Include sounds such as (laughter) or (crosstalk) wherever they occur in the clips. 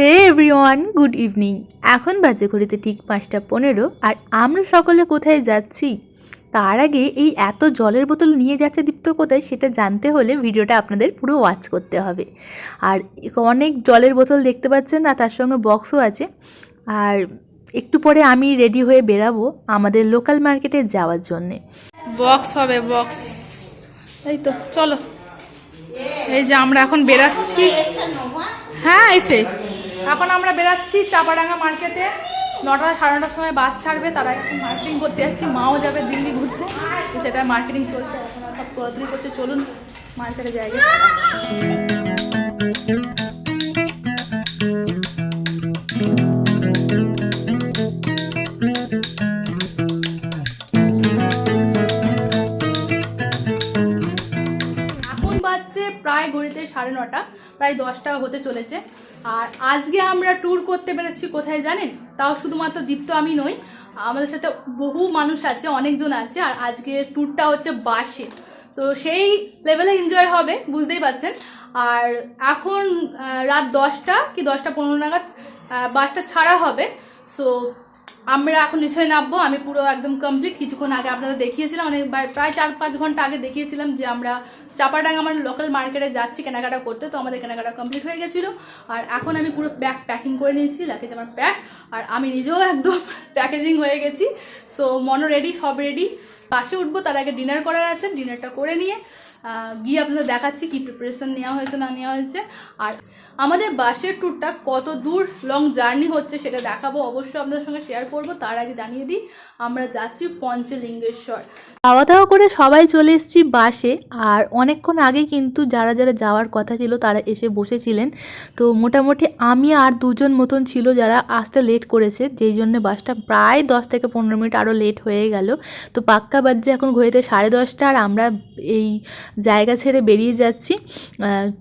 হে everyone good evening এখন বাজে ঘড়িতে ঠিক পাঁচটা পনেরো, আর আমরা সকলে কোথায় যাচ্ছি? তার আগে এই এত জলের বোতল নিয়ে যাচ্ছে দীপ্ত কোথায় সেটা জানতে হলে ভিডিওটা আপনাদের পুরো ওয়াচ করতে হবে। আর অনেক জলের বোতল দেখতে পাচ্ছেন, আর তার সঙ্গে বক্সও আছে। আর একটু পরে আমি রেডি হয়ে বেরাবো আমাদের লোকাল মার্কেটে যাওয়ার জন্যে। বক্স হবে বক্স এই তো, চলো। এই যে আমরা এখন বেরাচ্ছি। হ্যাঁ এসে। এখন আমরা বেরাচ্ছি চাপাডাঙ্গা মার্কেটে নটা, সাড়ে নটার সময় বাস ছাড়বে, তারা মার্কেটিং করতে যাচ্ছি, মাও যাবে দিল্লি ঘুরতে। সেটা মার্কেটিং চলছে, এখন সব তোলাতুলি করতে চলুন মার্কেটে জায়গা এখন বাজছে প্রায় ঘড়িতে সাড়ে নটা, প্রায় দশটা হতে চলেছে। আর আজকে আমরা ট্যুর করতে পেরেছি কোথায় জানেন? তাও শুধুমাত্র দীপ্ত আমি নই, আমাদের সাথে বহু মানুষ আছে, অনেকজন আছে, আর আজকে ট্যুরটা হচ্ছে বাসে। তো সেই লেভেলে এনজয় হবে, বুঝতেই পারছেন। আর এখন রাত দশটা কি দশটা পনেরো নাগাদ বাসটা ছাড়া হবে। সো আমরা এখন নিশ্চয়ই নামবো, আমি পুরো একদম কমপ্লিট কিছুক্ষণ আগে আপনাদের দেখিয়েছিলাম, অনেক প্রায় চার পাঁচ ঘণ্টা আগে দেখিয়েছিলাম যে আমরা চাপাডাঙ্গা আমার লোকাল মার্কেটে যাচ্ছি কেনাকাটা করতে, তো আমাদের কেনাকাটা কমপ্লিট হয়ে গেছিল। আর এখন আমি পুরো ব্যাগ প্যাকিং করে নিয়েছি লাগেজ আমার প্যাক আর আমি নিজেও একদম (laughs) প্যাকেজিং হয়ে গেছি। সো মনো রেডি সব রেডি বাসে উঠবো, তার আগে ডিনার করার আছে ডিনারটা করে নিয়ে গিয়ে আপনাদের দেখাচ্ছি কি প্রিপারেশন নেওয়া হয়েছে, না নেওয়া হয়েছে। আর আমাদের বাসের ট্যুরটা কত দূর লং জার্নি হচ্ছে সেটা দেখাবো, অবশ্যই আপনাদের সঙ্গে শেয়ার করব। তার আগে জানিয়ে দিই, আমরা যাচ্ছি পঞ্চলিঙ্গেশ্বর। খাওয়া দাওয়া করে সবাই চলে এসেছি বাসে, আর অনেকক্ষণ আগে কিন্তু যারা যারা যাওয়ার কথা ছিল তারা এসে বসেছিলেন। তো মোটামুটি আমি আর দুজন মতন ছিল যারা আসতে লেট করেছে, যেই জন্য বাসটা প্রায় দশ থেকে পনেরো মিনিট আরও লেট হয়ে গেল। তো পাক্কা বাজছে এখন ঘড়িতে সাড়ে দশটা, আর আমরা এই জায়গা ছেড়ে বেরিয়ে যাচ্ছি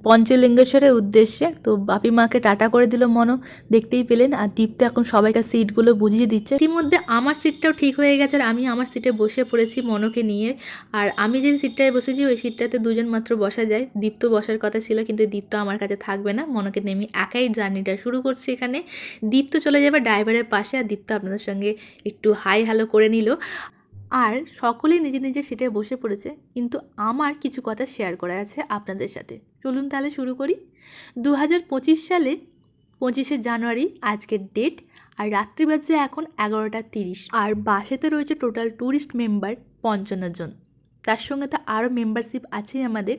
পঞ্চলিঙ্গেশ্বরের উদ্দেশ্যে। তো বাপি মাকে টাটা করে দিল মনো। দেখতেই পেলেন। আর দীপ্ত এখন সবাইকার সিটগুলো বুঝিয়ে দিচ্ছে। ইতিমধ্যে আমার সিটটাও ঠিক হয়ে গেছে আর আমি আমার সিটে বসে পড়েছি মনোকে নিয়ে। আর আমি যে সিটটায় বসেছি, ওই সিটটাতে দুজন মাত্র বসা যায়। দীপ্ত বসার কথা ছিল, কিন্তু দীপ্ত আমার কাছে থাকবে না। মনোকে নিয়ে আমি একাই জার্নিটা শুরু করছি এখানে। দীপ্ত চলে যাবে ড্রাইভারের পাশে। আর দীপ্ত আপনাদের সঙ্গে একটু হাই হ্যালো করে নিল। আর সকলে নিজে নিজে সিটে বসে পড়েছে, কিন্তু আমার কিছু কথা শেয়ার করা আছে আপনাদের সাথে। চলুন তাহলে শুরু করি। দু হাজার পঁচিশ সালে পঁচিশে জানুয়ারি, আজকের ডেট আর রাত্রি বাজছে এখন এগারোটা তিরিশ। আর বাসেতে রয়েছে টোটাল ট্যুরিস্ট মেম্বার পঞ্চান্ন জন। তার সঙ্গে তো আরও মেম্বারশিপ আছেই আমাদের।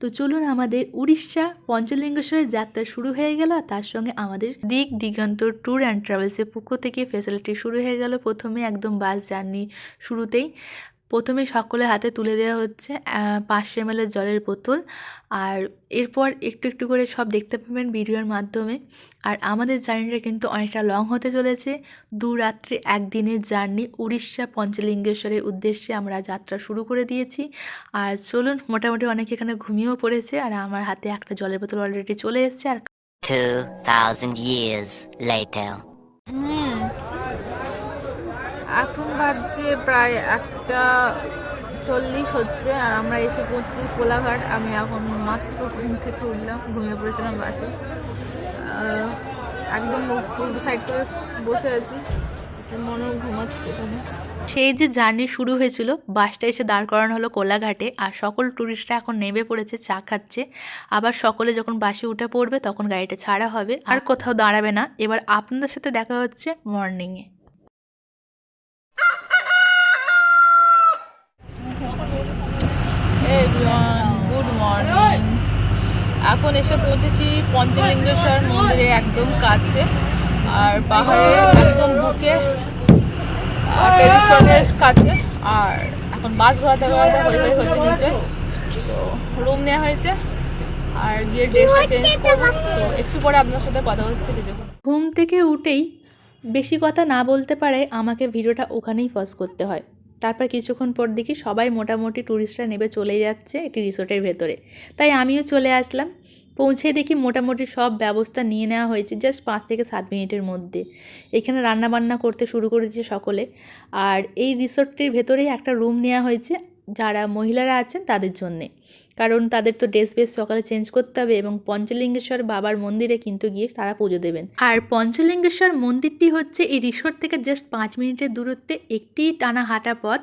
তো চলুন আমাদের উড়িষ্যা পঞ্চলিঙ্গেশ্বরের যাত্রা শুরু হয়ে গেল আর তার সঙ্গে আমাদের দিক দিগন্ত ট্যুর অ্যান্ড ট্রাভেলসের পক্ষ থেকে ফেসিলিটি শুরু হয়ে গেল প্রথমে একদম বাস জার্নি শুরুতেই। প্রথমে সকলের হাতে তুলে দেওয়া হচ্ছে পাঁচশো এমএলের জলের বোতল। আর এরপর একটু একটু করে সব দেখতে পাবেন ভিডিওর মাধ্যমে। আর আমাদের জার্নিটা কিন্তু অনেকটা লং হতে চলেছে। দু রাত্রি একদিনের জার্নি উড়িষ্যা পঞ্চলিঙ্গেশ্বরের উদ্দেশ্যে আমরা যাত্রা শুরু করে দিয়েছি। আর চলুন মোটামুটি অনেক এখানে ঘুমিয়েও পড়েছে আর আমার হাতে একটা জলের বোতল অলরেডি চলে এসেছে আর 2,000 years later. হুম এখন বাজছে প্রায় একটা চল্লিশ হচ্ছে, আর আমরা এসে পৌঁছছি কোলাঘাট। আমি এখন মাত্র ঘুম থেকে উঠলাম, ঘুমিয়ে পড়েছিলাম বাসে। একদম উল্টো সাইড করে বসে আছি মনেও ঘুমাচ্ছে সেই যে জার্নি শুরু হয়েছিল, বাসটা এসে দাঁড় করানো হলো কোলাঘাটে, আর সকল ট্যুরিস্টরা এখন নেমে পড়েছে, চা খাচ্ছে। আবার সকলে যখন বাসে উঠে পড়বে, তখন গাড়িটা ছাড়া হবে, আর কোথাও দাঁড়াবে না। এবার আপনাদের সাথে দেখা হচ্ছে মর্নিংয়ে গুড মর্নিং এখন এসে পৌঁছেছি পঞ্চলিঙ্গেশ্বর মন্দিরে একদম কাছে আর পাহাড়ের একদম বুকে কাছে। আর এখন বাস ঘোরাতে ঘোরাতে হয়ে হয়ে হচ্ছে নিচে। তো রুম নেওয়া হয়েছে আর গিয়ে ড্রেসটা চেঞ্জ করব। তো একটু পরে আপনার সাথে কথা হচ্ছে কিছুক্ষণ। ঘুম থেকে উঠেই বেশি কথা না বলতে পারে আমাকে ভিডিওটা ওখানেই পজ করতে হয়। তারপর কিছুক্ষণ পর দেখি সবাই মোটামুটি ট্যুরিস্টরা নেবে চলে যাচ্ছে একটি রিসোর্টের ভেতরে। তাই আমিও চলে আসলাম। পৌঁছে দেখি মোটামুটি সব ব্যবস্থা নিয়ে নেওয়া হয়েছে জাস্ট পাঁচ থেকে সাত মিনিটের মধ্যে। এখানে রান্নাবান্না করতে শুরু করেছে সকলে। আর এই রিসোর্টটির ভেতরেই একটা রুম নেওয়া হয়েছে। যারা মহিলারা আছেন তাদের জন্যে। কারণ তাদের তো ড্রেস বেস সকালে চেঞ্জ করতে হবে এবং পঞ্চলিঙ্গেশ্বর বাবার মন্দিরে কিন্তু গিয়ে তারা পুজো দেবেন। আর পঞ্চলিঙ্গেশ্বর মন্দিরটি হচ্ছে এই রিসোর্ট থেকে জাস্ট পাঁচ মিনিটের দূরত্বে একটি টানা হাঁটা পথ।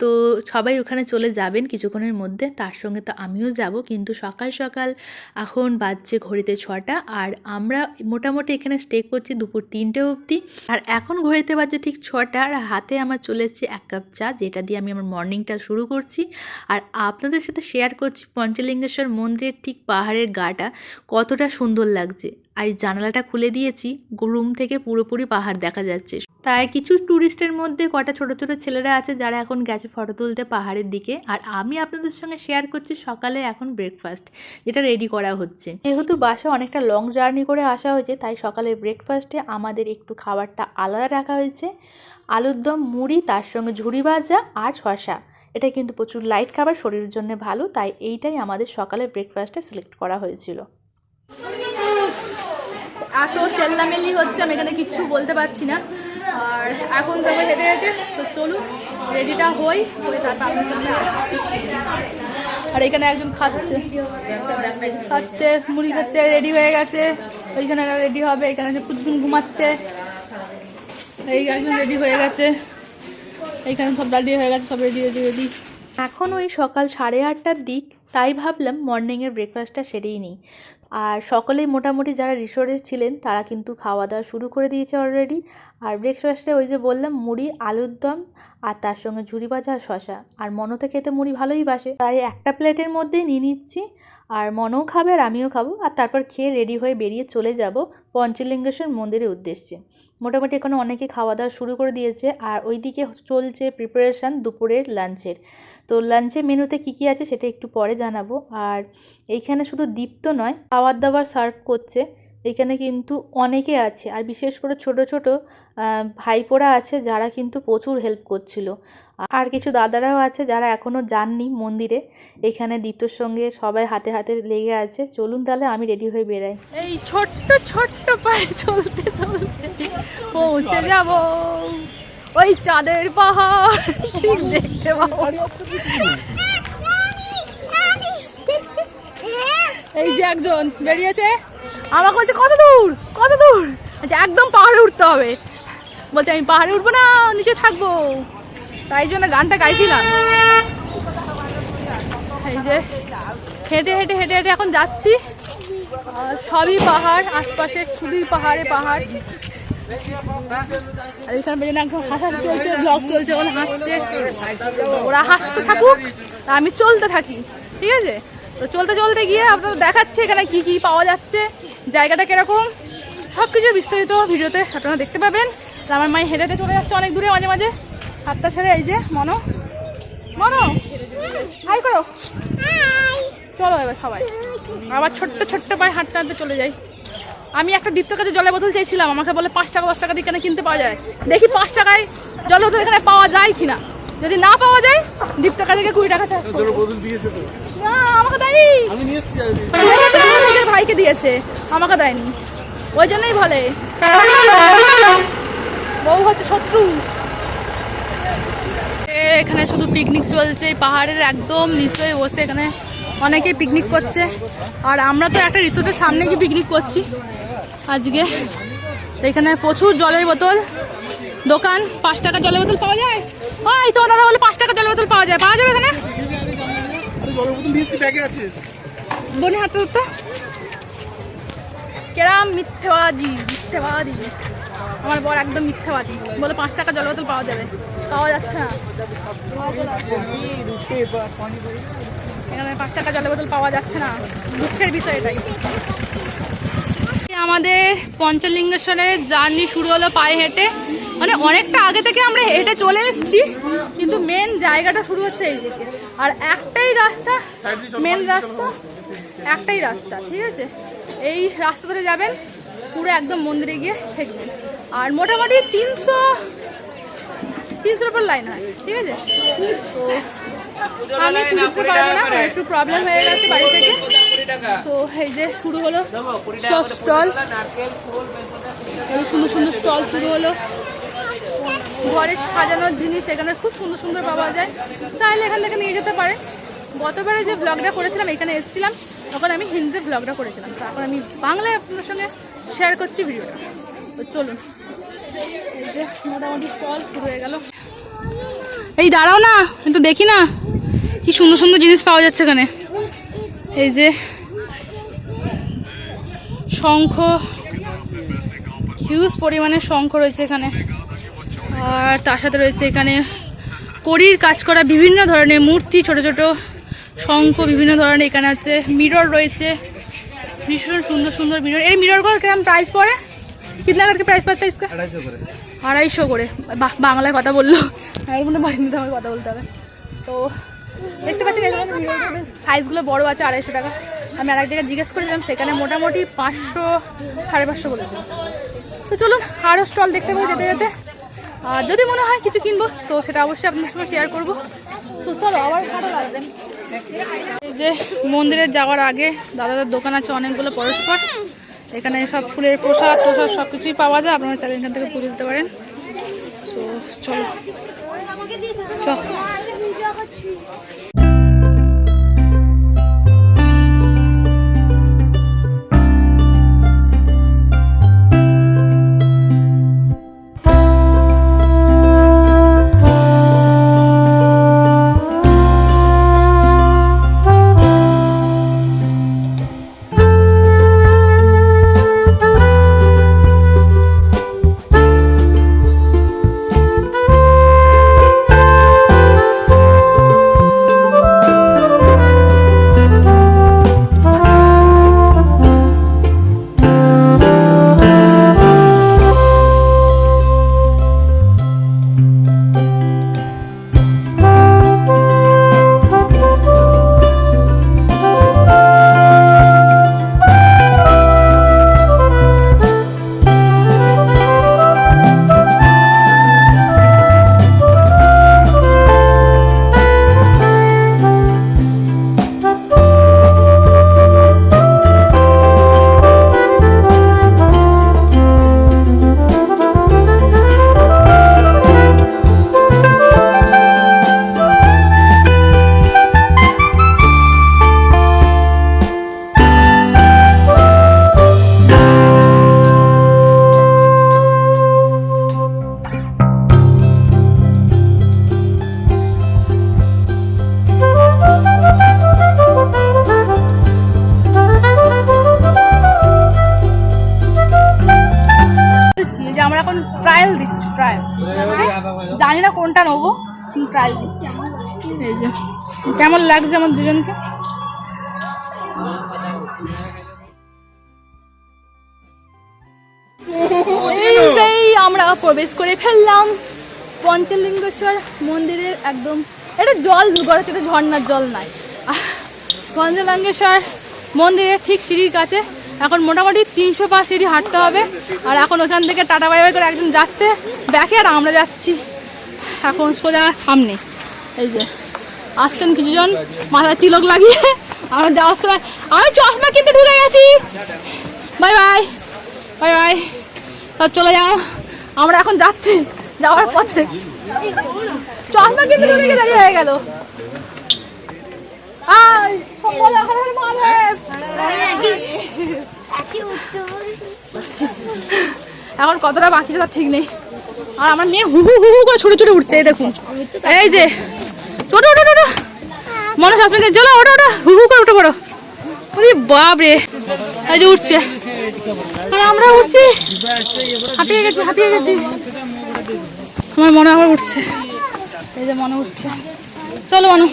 তো সবাই ওখানে চলে যাবেন কিছুক্ষণের মধ্যে, তার সঙ্গে তো আমিও যাব। কিন্তু সকাল সকাল এখন বাজছে ঘড়িতে ছটা আর আমরা মোটামুটি এখানে স্টে করছি দুপুর তিনটে অবধি। আর এখন ঘড়িতে বাজছে ঠিক ছটা আর হাতে আমার চলে এসেছে এক কাপ চা, যেটা দিয়ে আমি আমার মর্নিংটা শুরু করছি। আর আপনাদের সাথে শেয়ার করছি পঞ্চলিঙ্গেশ্বর মন্দিরের ঠিক পাহাড়ের গাটা কতটা সুন্দর লাগছে। আর জানালাটা খুলে দিয়েছি, রুম থেকে পুরোপুরি পাহাড় দেখা যাচ্ছে। তাই কিছু ট্যুরিস্টের মধ্যে কটা ছোট ছোট ছেলেরা আছে যারা এখন গেছে ফটো তুলতে পাহাড়ের দিকে। আর আমি আপনাদের সঙ্গে শেয়ার করছি সকালে এখন ব্রেকফাস্ট যেটা রেডি করা হচ্ছে। যেহেতু বাসে অনেকটা লং জার্নি করে আসা হয়েছে, তাই সকালে ব্রেকফাস্টে আমাদের একটু খাবারটা আলাদা রাখা হয়েছে। আলুর দম মুড়ি, তার সঙ্গে ঝুড়ি ভাজা আর শশা এটা কিন্তু প্রচুর লাইট খাবার, শরীরের জন্য ভালো, তাই এইটাই আমাদের সকালে ব্রেকফাস্টে সিলেক্ট করা হয়েছিল। এত চেল্লামেল্লি হচ্ছে, আমি এখানে কিচ্ছু বলতে পারছি না। আর এখন যাব হেঁটে হেঁটে, তো চলুন রেডিটা হই, হয়ে তারপর আপনার সামনে আর এখানে একজন খাচ্ছে। খাচ্ছে, মুড়ি খাচ্ছে রেডি হয়ে গেছে। ওইখানে রেডি হবে, এখানে যে কুচকুন ঘুমাচ্ছে। এই একজন রেডি হয়ে গেছে। এইখানে সব রেডি হয়ে গেছে, সব রেডি রেডি রেডি এখন ওই সকাল সাড়ে আটটার দিক, তাই ভাবলাম মর্নিংয়ের ব্রেকফাস্টটা সেরেই নিই। আর সকলেই মোটামুটি যারা রিসোর্টে ছিলেন, তারা কিন্তু খাওয়া দাওয়া শুরু করে দিয়েছে অলরেডি আর ব্রেকফাস্টে ওই যে বললাম, মুড়ি, আলুর দম আর তার সঙ্গে ঝুড়ি ভাজা আর শশা আর মনোতে খেতে মুড়ি ভালোই বাসে। তাই একটা প্লেটের মধ্যেই নিয়ে নিচ্ছি। আর মনও খাবে আর আমিও খাব। আর তারপর খেয়ে রেডি হয়ে বেরিয়ে চলে যাব পঞ্চলিঙ্গেশ্বর মন্দিরের উদ্দেশ্যে। মোটামুটি এখানে অনেকে খাওয়া দাওয়া শুরু করে দিয়েছে। আর ওইদিকে চলছে প্রিপারেশান দুপুরের লাঞ্চের তো লাঞ্চের মেনুতে কী কী আছে সেটা একটু পরে জানাব। আর এইখানে শুধু দীপ্ত নয় খাবার দাবার সার্ভ করছে এখানে কিন্তু অনেকে আছে আর বিশেষ করে ছোট ছোট ভাইপোরা আছে যারা কিন্তু প্রচুর হেল্প করছিল আর কিছু দাদারাও আছে যারা এখনও যাননি মন্দিরে এখানে দীপ্তর সঙ্গে সবাই হাতে হাতে লেগে আছে চলুন তাহলে আমি রেডি হয়ে বেরাই এই ছোট্ট ছোট্ট পায়ে চলতে চলতে পৌঁছে যাব ওই চাঁদের পাহাড় ঠিক দেখতে পাবো এই যে একজন বেরিয়েছে। আমাকে বলছে, কত দূর? কত দূর? আচ্ছা একদম পাহাড়ে উঠতে হবে। বলছে, আমি পাহাড়ে উঠবো না, নিচে থাকব। তাই জন্য গানটা গাইছিলাম। এই যে হেঁটে হেঁটে হেঁটে হেঁটে এখন যাচ্ছি। আর সবই পাহাড়, আশপাশে খুবই পাহাড়ে পাহাড়। একদম চলছে চলছে, ওরা হাসছে। ওরা হাসতে থাকুক আমি চলতে থাকি। ঠিক আছে? তো চলতে চলতে গিয়ে আপনারা দেখাচ্ছে এখানে কি কি পাওয়া যাচ্ছে, জায়গাটা কীরকম সব কিছু বিস্তারিত ভিডিওতে আপনারা দেখতে পাবেন। আমার মাই হেঁটে হেঁটে চলে যাচ্ছে অনেক দূরে মাঝে মাঝে। হাতটা ছেড়ে এই যে, মনো। মনো হাই করো। চলো এবার সবাই। আবার ছোট্ট ছোট্ট পায়ে হাঁটতে হাঁটতে চলে যাই। আমি একটা দীপ্ত কাছে জলের বোতল চেয়েছিলাম, আমাকে বলে পাঁচ টাকা, দশ টাকা দিয়ে কেন কিনতে পাওয়া যায়? দেখি পাঁচ টাকায় জলের বোতল এখানে পাওয়া যায় কিনা। যদি না পাওয়া যায় দীপ্ত কাছে গিয়ে কুড়ি টাকা আমাকে ভাইকে দিয়েছে, আমাকে দেয়নি। ওই জন্যই বলে। বউ হচ্ছে শত্রু। এখানে শুধু পিকনিক চলছে পাহাড়ের একদম নিচে বসে এখানে অনেকেই পিকনিক করছে। আর আমরা তো একটা রিসোর্টের সামনে গিয়ে পিকনিক করছি। আজকে এখানে প্রচুর জলের বোতল। দোকান পাঁচ টাকা জলের বোতল পাওয়া যায়? ওই তো দাদা বলে পাঁচ টাকা জলের বোতল পাওয়া যায় পাওয়া যাবে এখানে? বনে হাতে ধরতে কেরাম মিথ্যেবাদী মিথ্যেবাদী। আমার বর একদম মিথ্যেবাদী। বলে পাঁচ টাকা জল বোতল পাওয়া যাবে। পাওয়া যাচ্ছে না। এখানে পাঁচ টাকা জলের বোতল পাওয়া যাচ্ছে না। দুঃখের বিষয় এটাই। আমাদের পঞ্চলিঙ্গেশ্বরের জার্নি শুরু হলো পায়ে হেঁটে। মানে অনেকটা আগে থেকে আমরা হেঁটে চলে এসেছি, কিন্তু মেন জায়গাটা শুরু হচ্ছে এই যে। আর একটাই রাস্তা মেন রাস্তা, একটাই রাস্তা, ঠিক আছে? এই রাস্তা ধরে যাবেন, পুরো একদম মন্দিরে গিয়ে ঠেকবেন। আর মোটামুটি তিনশো, তিনশোর উপর লাইন হয়, ঠিক আছে? আমি পুজোতে পারব না, একটু প্রবলেম হয়ে গেছে বাড়ি থেকে। তো এই যে শুরু হলো সব স্টল সুন্দর সুন্দর স্টল শুরু হলো। ঘরে সাজানোর জিনিস এখানে খুব সুন্দর সুন্দর পাওয়া যায়। চাইলে এখান থেকে নিয়ে যেতে পারে। গতবারে যে ব্লগটা করেছিলাম, এখানে এসেছিলাম। তখন আমি হিন্দিতে ব্লগটা করেছিলাম। তো এখন আমি বাংলায় আপনাদের সঙ্গে শেয়ার করছি ভিডিওটা তো চলুন। এই যে মোটামুটি স্টল শুরু হয়ে গেল। এই দাঁড়াও না, একটু দেখি না। কি সুন্দর সুন্দর জিনিস পাওয়া যাচ্ছে এখানে। এই যে শঙ্খ হিউজ পরিমাণে শঙ্খ রয়েছে এখানে। আর তার সাথে রয়েছে এখানে কড়ির কাজ করা বিভিন্ন ধরনের মূর্তি ছোট ছোট শঙ্খ বিভিন্ন ধরনের এখানে আছে। মিরর রয়েছে। ভীষণ সুন্দর সুন্দর মিরর এই মিররগুলো কিরম প্রাইস পড়ে? কিতনা করকে প্রাইস পড়তে ইসকা? আড়াইশো করে। বাংলায় কথা বলল। মধ্যে বাহিনীতে আমাকে কথা বলতে হবে। তো দেখতে এখানে সাইজগুলো বড় আছে আড়াইশো টাকা। আমি আর এক জায়গায় জিজ্ঞেস করেছিলাম, সেখানে মোটামুটি পাঁচশো, সাড়ে পাঁচশো বলেছিল তো চলুন আরও স্টল দেখতে পাবো যেতে যেতে। আর যদি মনে হয় কিছু কিনবো, তো সেটা অবশ্যই আপনার সঙ্গে শেয়ার করব। তো চলো, আবার ভালো লাগবে এই যে মন্দিরে যাওয়ার আগে দাদাদের দোকান আছে অনেকগুলো পরস্পর। এখানে সব ফুলের প্রসাদ প্রসাদ সব কিছুই পাওয়া যায়। আপনারা চাইলে এখান থেকে পুজো দিতে পারেন। তো চলো, চল। এখন ট্রায়াল দিচ্ছি ট্রায়াল জানি না কোনটা নেব ট্রায়াল দিচ্ছি। এই যে কেমন লাগছে আমার দুজনকে? আমরা প্রবেশ করে ফেললাম। পঞ্চলিঙ্গেশ্বর মন্দিরের একদম এটা জল গড়াচ্ছে এটা ঝর্ণার জল নাই। পঞ্চলিঙ্গেশ্বর মন্দিরের ঠিক সিঁড়ির কাছে এখন মোটামুটি তিনশো পা সিঁড়ি হাঁটতে হবে। আর এখন ওখান থেকে টাটা বাই বাই করে একজন যাচ্ছে। ব্যাকে আর আমরা যাচ্ছি। এখন সোজা সামনে। এই যে, আসছেন কিছুজন। মাথায় তিলক লাগিয়ে আমরা যাওয়ার সময় আমি চশমা কিনতে ঢুকে গেছি। Bye bye. Bye bye. সব চলে যাও। আমরা এখন যাচ্ছি যাওয়ার পথে। চশমা কিনতে ঢুকে দাঁড়িয়ে হয়ে গেল। এখন কতটা বাকি তার ঠিক নেই। আর আমার মেয়ে হু হু হু করে ছুটে ছুটে উঠছে, এই দেখুন। এই যে ছোটো ওটো ওটো মনে সাসপেন্ডে চলো ওটা ওটা হু হু করে উঠে পড়ো। ওরে বাপ রে। এই যে উঠছে। আর আমরা উঠছি। হাঁপিয়ে গেছি হাঁপিয়ে গেছি। আমার মনে আবার উঠছে। এই যে মনে উঠছে চলো, মনে।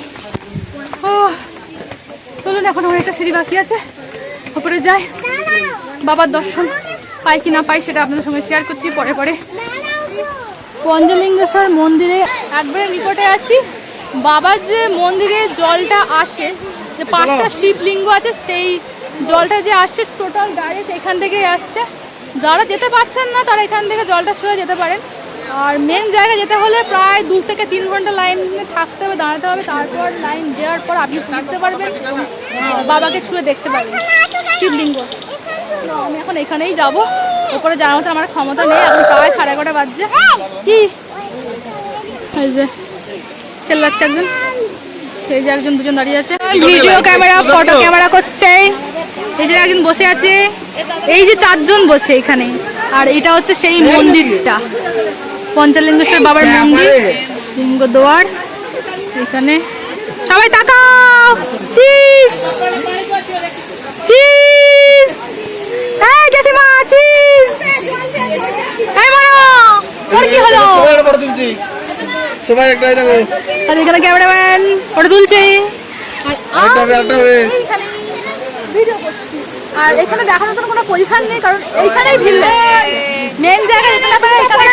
ও চলুন এখন আমার একটা সিঁড়ি বাকি আছে। ওপরে যাই। বাবার দর্শন পাই কি না পাই সেটা আপনাদের সঙ্গে শেয়ার করছি পরে পরে। পঞ্চলিঙ্গেশ্বর মন্দিরে একবারে নিকটে আছি। বাবার যে মন্দিরে জলটা আসে যে পাঁচটা শিবলিঙ্গ আছে সেই জলটা যে আসছে টোটাল ডাইরেক্ট এখান থেকেই আসছে। যারা যেতে পারছেন না তারা এখান থেকে জলটা শুয়ে যেতে পারেন। আর মেন জায়গায় যেতে হলে প্রায় দু থেকে তিন ঘণ্টা লাইনে থাকতে হবে দাঁড়াতে হবে। তারপর লাইন দেওয়ার পর আপনি থাকতে পারবেন। বাবাকে ছুঁয়ে দেখতে পারবেন। শিবলিঙ্গ। আমি এখন এখানেই যাব। ওপরে যাওয়ার মতো আমার ক্ষমতা নেই। এখন প্রায় সাড়ে এগারোটা বাজছে। কি? এই যে চেল্লাচ্ছে একজন। সেই যে একজন দুজন দাঁড়িয়ে আছে। ভিডিও ক্যামেরা ফটো ক্যামেরা করছে। এই যে একজন বসে আছে। এই যে চারজন বসে এখানে। আর এটা হচ্ছে সেই মন্দিরটা। পঞ্চলিঙ্গেশ্বর বাবার মন্দির লিঙ্গদ্বার এখানে। সবাই তাকাও! চিজ চিজ এই জেঠিমা চিজ এই মারো তোর কি হলো? তুলছি। সবাই দেখো। আর এখানে ক্যামেরাম্যান তুলছে। আর একটা এখানে দেখানোর জন্য কোনো পজিশন নেই কারণ এইখানেই ভিড়। মেন জায়গা এখানে আপনারা এখানে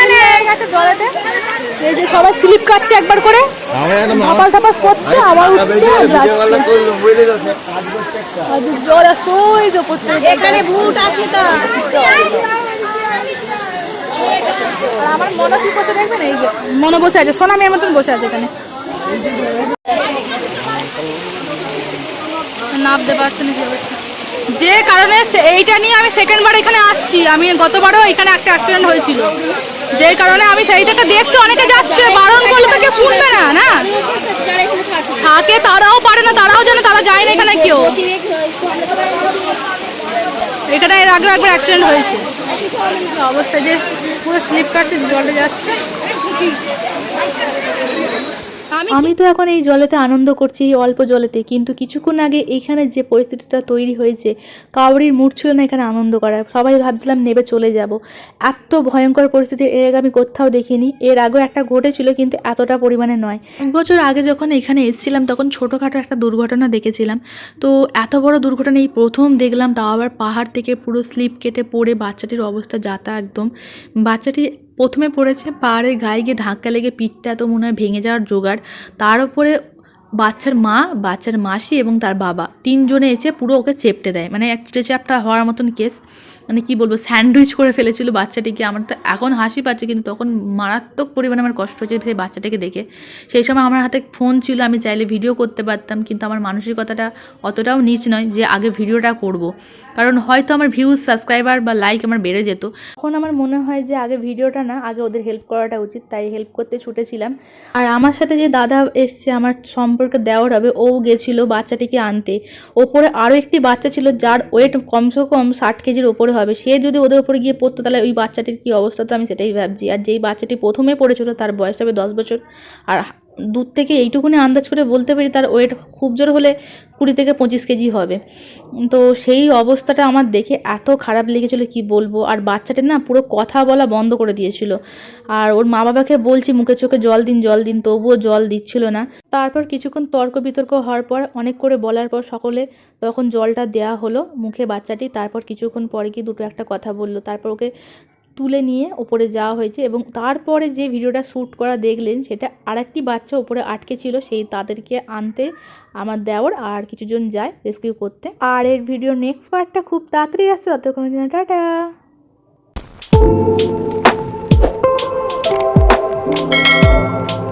ভিড় জলেতে এই যে সবাই স্লিপ কাটছে একবার করে। ধাপাস ধাপাস করছে আবার উঠছে আর যাচ্ছে। আর জল আসছে ওই যে থেকে এখানে ভূত আছে তো। আমার মনে কি করছে দেখবেন এই যে। মনে বসে আছে সোনামির মতন বসে আছে এখানে। নামতে পারছে না কি অবস্থা যে কারণে এইটা নিয়ে আমি সেকেন্ড বার এখানে আসছি। আমি গতবারও এখানে একটা অ্যাক্সিডেন্ট হয়েছিল। যে কারণে আমি সেই থেকে দেখছি অনেকে যাচ্ছে, বারণ করলে তো কেউ শুনবে না না? থাকে, তারাও পারে না, তারাও জানে, তারা যায় না এখানে কেউ। এখানে এর আগেও একবার অ্যাক্সিডেন্ট হয়েছে। তো অবস্থা যে পুরো স্লিপ কাটছে, জলে যাচ্ছে। আমি তো এখন এই জলেতে আনন্দ করছি এই অল্প জলেতে কিন্তু কিছুক্ষণ আগে এইখানে যে পরিস্থিতিটা তৈরি হয়েছে কাউরির মুড ছিল না এখানে আনন্দ করার। সবাই ভাবছিলাম নেবে চলে যাব। এত ভয়ঙ্কর পরিস্থিতি এর আগে আমি কোথাও দেখিনি। এর আগেও একটা ঘটেছিল কিন্তু এতটা পরিমাণে নয়। এক বছর আগে যখন এখানে এসেছিলাম তখন ছোটোখাটো একটা দুর্ঘটনা দেখেছিলাম। তো এত বড় দুর্ঘটনা এই প্রথম দেখলাম তাও আবার পাহাড় থেকে পুরো স্লিপ কেটে পড়ে বাচ্চাটির অবস্থা যাতা একদম। বাচ্চাটি প্রথমে পড়েছে পাহাড়ের গায়ে গিয়ে ধাক্কা লেগে পিঠটা তো মনে হয় ভেঙে যাওয়ার জোগাড়। তার উপরে বাচ্চার মা, বাচ্চার মাসি এবং তার বাবা। তিনজনে এসে পুরো ওকে চেপটে দেয়। মানে এক চেপটা হওয়ার মতন কেস মানে কি বলব, স্যান্ডউইচ করে ফেলেছিল বাচ্চাটিকে। আমার তো এখন হাসি পাচ্ছে, কিন্তু তখন মারাত্মক পরিমাণে আমার কষ্ট হচ্ছে সেই বাচ্চাটাকে দেখে। সেই সময় আমার হাতে ফোন ছিল, আমি চাইলে ভিডিও করতে পারতাম, কিন্তু আমার মানসিকতাটা অতটাও নিচ নয় যে আগে ভিডিওটা করব। কারণ হয়তো আমার ভিউজ সাবস্ক্রাইবার বা লাইক আমার বেড়ে যেত। তখন আমার মনে হয় যে আগে ভিডিওটা না, আগে ওদের হেল্প করাটা উচিত, তাই হেল্প করতে ছুটেছিলাম। আর আমার সাথে যে দাদা এসছে, আমার সম্পর্কে দেওয়ার হবে, ও গেছিল বাচ্চাটিকে আনতে। ওপরে আরও একটি বাচ্চা ছিল, যার ওয়েট কমসে কম ষাট কেজির ওপরে হবে। সে যদি ওদের উপরে গিয়ে পড়তো, তাহলে ওই বাচ্চাটির কী অবস্থা? তো আমি সেটাই ভাবছি। আর যেই বাচ্চাটি প্রথমে পড়েছিল, তার বয়স হবে দশ বছর। আর দূর থেকে এইটুকুনি আন্দাজ করে বলতে পারি তার ওয়েট খুব জোর হলে কুড়ি থেকে পঁচিশ কেজি হবে। তো সেই অবস্থাটা আমার দেখে এত খারাপ লেগেছিলো কি বলব? আর বাচ্চাটা না পুরো কথা বলা বন্ধ করে দিয়েছিল। আর ওর মা বাবাকে বলছি মুখে চোখে জল দিন জল দিন, তবুও জল দিচ্ছিল না। তারপর কিছুক্ষণ তর্ক বিতর্ক হওয়ার পর অনেক করে বলার পর সকলে তখন জলটা দেয়া হলো মুখে বাচ্চাটি। তারপর কিছুক্ষণ পরে কি দুটো একটা কথা বলল। তারপর ওকে তুলে নিয়ে ওপরে যাওয়া হয়েছে এবং তারপরে যে ভিডিওটা শ্যুট করা দেখলেন, সেটা আরেকটি বাচ্চা ওপরে আটকে ছিল, সেই তাদেরকে আনতে আমার দেওয়ার আর কিছুজন যায় রেস্কিউ করতে আর এর ভিডিও নেক্সট পার্টটা খুব তাড়াতাড়ি আসছে, ততক্ষণ টাটা Thank you.